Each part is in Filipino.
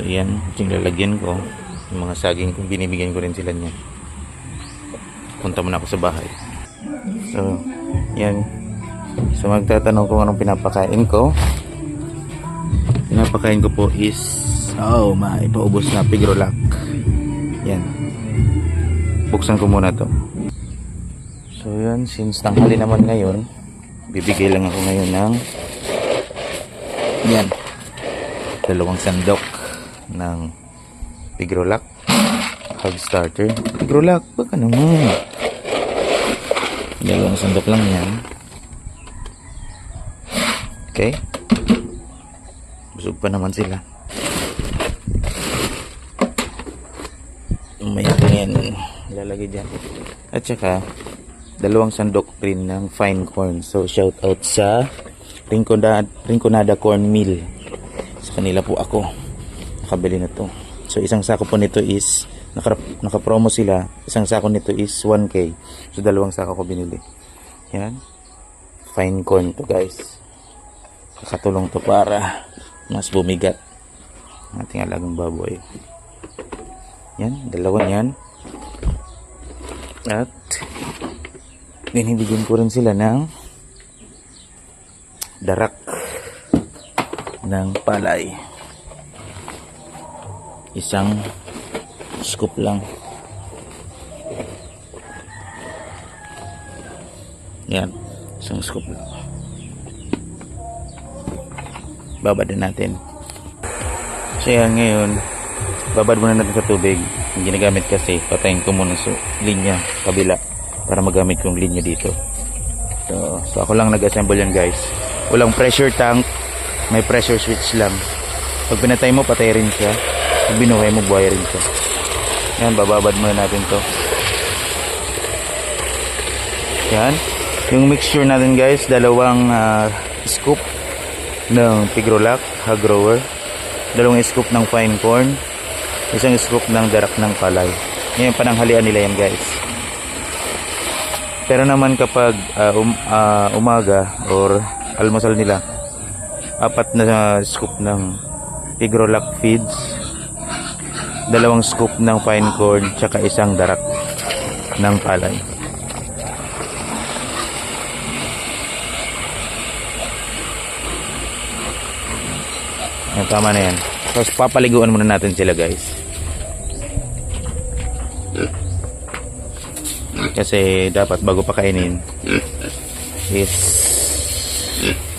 So yan, yung lalagyan ko. Yung mga saging ko, binibigyan ko rin sila niyan. Punta muna ako sa bahay. So, yan. So magtatanong kung anong pinapakain ko. Pinapakain ko po is Oh, may paubos na pigrolak. Yan. Buksan ko muna to. So yun, since tanghali naman ngayon, bibigay lang ako ngayon ng yan. Dalawang sandok ng pigrolak. Hug starter. Pigrolak, baka naman. Dalawang sandok lang yan. Okay. Busog pa naman sila. Ko yan lalagay dyan. At saka, dalawang sandok rin ng fine corn. So, shout out sa Rinconada, Rinconada Corn Mill. Sa kanila po ako. Nakabili na to. So, isang sako po nito is, naka, naka-promo sila. Isang sako nito is 1K. So, dalawang sako ko binili. Yan. Fine corn to guys. Nakatulong to para mas bumigat ating alagang baboy. Yan, dalawa yan. At binibigyan ko rin sila ng darak ng palay. Isang scoop lang. Yan, isang scoop lang. Babad na natin. So yan ngayon, babad muna natin sa tubig. Yung ginagamit kasi, patayin ko muna sa linya kabila para magamit ko yung linya dito. So, so ako lang nag-assemble yan guys. Walang pressure tank, may pressure switch lang. Pag pinatay mo, patay rin siya. Binuhay mo, rin siya. Yan, bababad muna natin to. Yan. Yung mixture natin guys, dalawang ah, scoop ng Pigrolac hog grower, dalawang scoop ng fine corn, isang scoop ng darak ng palay. Yan pananghalian nila yan guys. Pero naman kapag ah, um, ah, umaga or almusal nila, apat na scoop ng Pigrolac feeds, dalawang scoop ng fine corn, tsaka isang darak ng palay. Yan, tama na yan. Tapos papaliguan muna natin sila guys. Kasi dapat bago pakainin is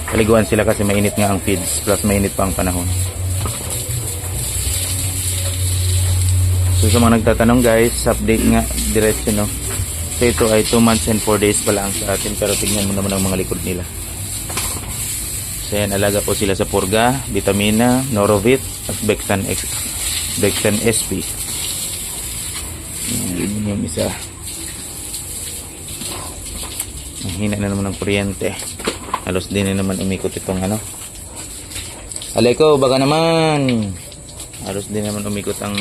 paliguan sila kasi mainit nga ang feeds plus mainit pa ang panahon. So sa mga nagtatanong guys, update nga diretso no. So ito ay 2 months and 4 days pa lang sa atin pero tingnan mo naman ang mga likod nila. So yan, alaga po sila sa Purga, Vitamina, Norovit, at Bexan, X, Bexan SP. Yan yung isa. Ang hina na naman ng kuryente. Halos din na naman umikot itong ano. Aleko, baka naman. Halos din naman umikot ang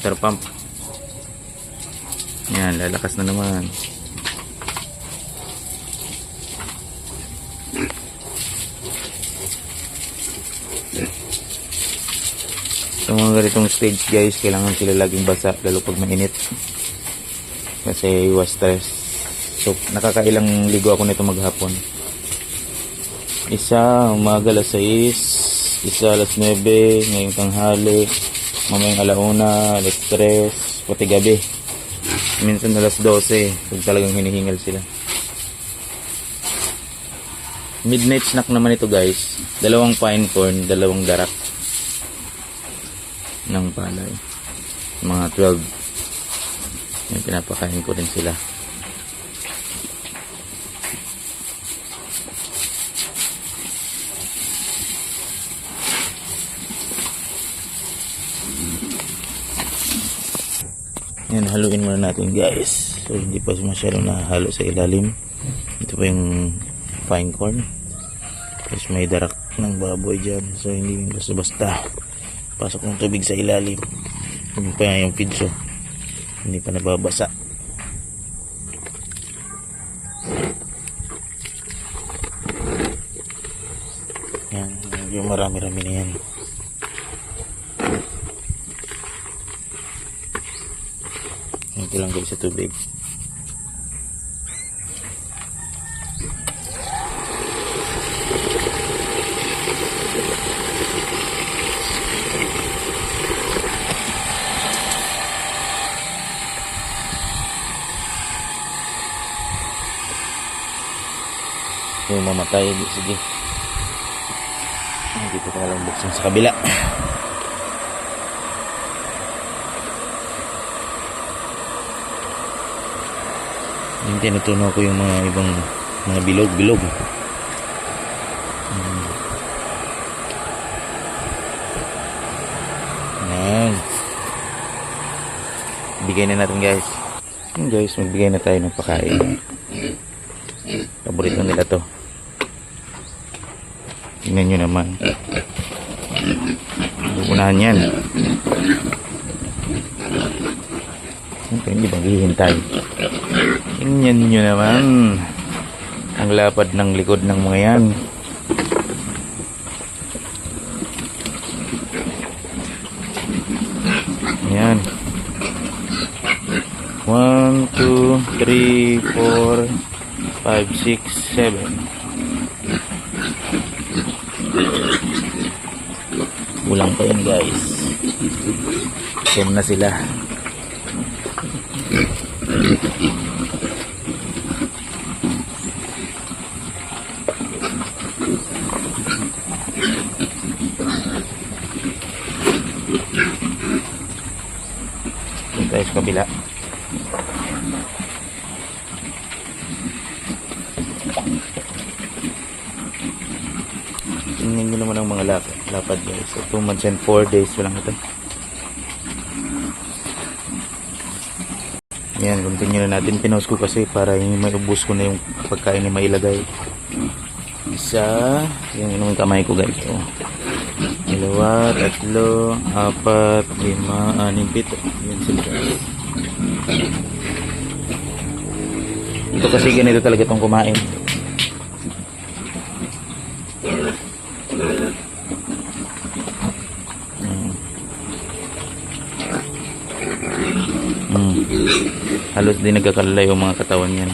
water pump. Yan, lalakas na naman. Sa mga ganitong stage guys, kailangan sila laging basa lalo pag mainit. Kasi iwas stress. So, nakakailang ligo ako nito maghapon. Isa, umaga alas 6, isa alas 9, ngayong tanghali, mamayang alauna, alas 3, pati gabi. Minsan alas 12, pag talagang hinihingal sila. Midnight snack naman ito guys. Dalawang pine corn, dalawang darak ng palay. Mga 12. Yung pinapakain ko rin sila. Yan, haluin muna natin guys. So, hindi pa masyadong nahalo sa ilalim. Ito pa yung fine corn. Tapos may darak ng baboy dyan. So, hindi basta-basta. Pasok ng tubig sa ilalim. Hindi pa yung oh. Hindi pa nababasa. Yan, yung marami-rami na yan. Ko lang guys sa tubig. Yung mamatay, sige. Dito ko lang buksan sa kabila. Yung tinutuno ko yung mga ibang mga bilog-bilog. Hmm. Yan. Bigay na natin guys. Yan guys, magbigay na tayo ng pakain. Paborito nila to. Tingnan nyo naman. Unahan yan. Siyempre, hindi maghihintay. Tingnan nyo naman. Ang lapad ng likod ng mga yan. Yan. One, two, three, four, five, six, seven. Kulang pa yan guys. Same na sila. Doon tayo kabila. Tingnan nyo naman ang mga lapad, lapad guys. So, 2 months and 4 days lang ito. Yan, continue na natin. Pinost ko kasi para yung may ubus ko na yung pagkain na mailagay. Isa, yung yung kamay ko guys. Oh. Dalawa, tatlo, apat, lima, anim, pito. Ito kasi ganito talaga itong kumain. Mm. Halos din nagkakalala yung mga katawan yan.